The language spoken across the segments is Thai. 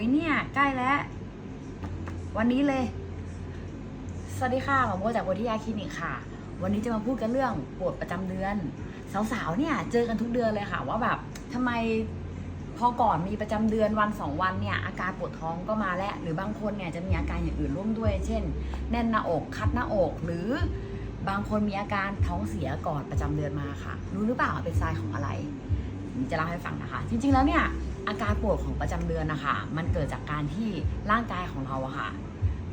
ยเนี่ย ใกล้แล้ว วันนี้เลย สวัสดีค่ะหมอโบจากโบทิยาคลินิกค่ะ วันนี้จะมาพูดกันเรื่องปวดประจำเดือน สาวๆเนี่ย เจอกันทุกเดือนเลยค่ะ ว่าแบบทำไมพอก่อนมีประจำเดือนวันสองวันเนี่ยอาการปวดท้องก็มาแล้ว หรือบางคนเนี่ยจะมีอาการอย่างอื่นร่วมด้วย เช่น แน่นหน้าอกคัดหน้าอกหรือบางคนมีอาการท้องเสียก่อนประจำเดือนมาค่ะ รู้หรือเปล่าเป็นทรายของอะไรจะเล่าให้ฟังนะคะ จริงๆแล้วเนี่ย อาการปวดของประจำเดือนนะคะมันเกิดจากการที่ร่างกายของเราอะค่ะ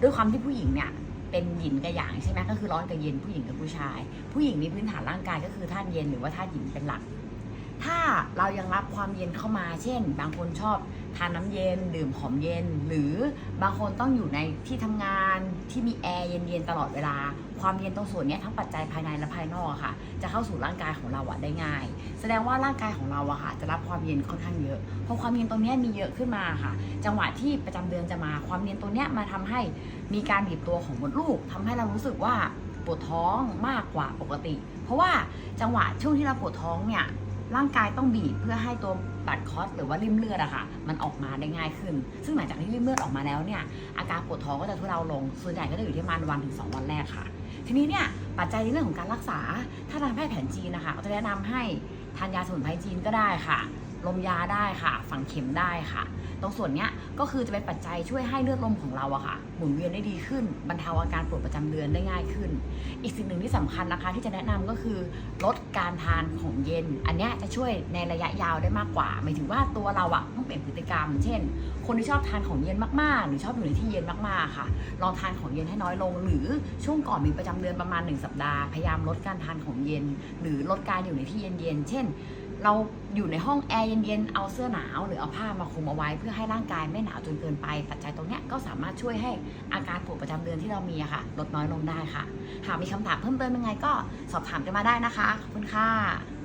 ด้วยความที่ผู้หญิงเนี่ยเป็นหยินกับหยางใช่ไหมก็คือร้อนกับเย็นผู้หญิงกับผู้ชาย ผู้หญิงมีพื้นฐานร่างกายก็คือธาตุเย็นหรือว่าธาตุหยินเป็นหลัก ถ้าเรายังรับความเย็นเข้ามา เช่น บางคนชอบทานน้ำเย็น ดื่มของเย็น หรือบางคนต้องอยู่ในที่ทำงานที่มีแอร์เย็นๆตลอดเวลา ความเย็นตรงส่วนนี้ทั้งปัจจัยภายในและภายนอกค่ะ จะเข้าสู่ร่างกายของเราอะได้ง่าย แสดงว่าร่างกายของเราอะค่ะจะรับความเย็นค่อนข้างเยอะพอความเย็นตรงนี้มีเยอะขึ้นมาค่ะ จังหวะที่ประจำเดือนจะมาความเย็นตรงนี้มาทำให้มีการบีบตัวของมดลูกทำให้เรารู้สึกว่าปวดท้องมากกว่าปกติ เพราะว่าจังหวะช่วงที่เราปวดท้องเนี่ย ร่างกายต้องบีบเพื่อให้ตัวบัดคอสหรือว่าริมเลือดอะค่ะ มันออกมาได้ง่ายขึ้น ซึ่งหลังจากที่ริมเลือดออกมาแล้วเนี่ยอาการปวดท้องก็จะทุเลาลง ส่วนใหญ่ก็จะอยู่ที่ประมาณวันถึงสองวันแรกค่ะ ทีนี้เนี่ยปัจจัยในเรื่องของการรักษา ถ้าทางแพทย์แผนจีนนะคะก็จะแนะนำให้ทานยาสมุนไพรจีนก็ได้ค่ะ ลมยาได้ค่ะ ฝังเข็มได้ค่ะ ตรงส่วนเนี้ยก็คือจะเป็นปัจจัยช่วยให้เลือดลมของเราอะค่ะ หมุนเวียนได้ดีขึ้นบรรเทาอาการปวดประจำเดือนได้ง่ายขึ้น อีกสิ่งหนึ่งที่สำคัญนะคะ ที่จะแนะนำก็คือลดการทานของเย็น อันเนี้ยจะช่วยในระยะยาวได้มากกว่าหมายถึงว่าตัวเราอะต้องเปลี่ยนพฤติกรรม เช่น คนที่ชอบทานของเย็นมากๆ หรือชอบอยู่ในที่เย็นมากๆค่ะ ลองทานของเย็นให้น้อยลง หรือช่วงก่อนมีประจำเดือนประมาณ 1 สัปดาห์พยายามลดการทานของเย็น หรือลดการอยู่ในที่เย็นๆเช่น เราอยู่ในห้องแอร์เย็นๆ เอาเสื้อหนาวหรือเอาผ้ามาคลุมเอาไว้ เพื่อให้ร่างกายไม่หนาวจนเกินไป ปัจจัยตรงนี้ก็สามารถช่วยให้อาการปวดประจำเดือนที่เรามีค่ะ ลดน้อยลงได้ค่ะ หากมีคำถามเพิ่มเติมยังไงก็สอบถามกันมาได้นะคะ ขอบคุณค่ะ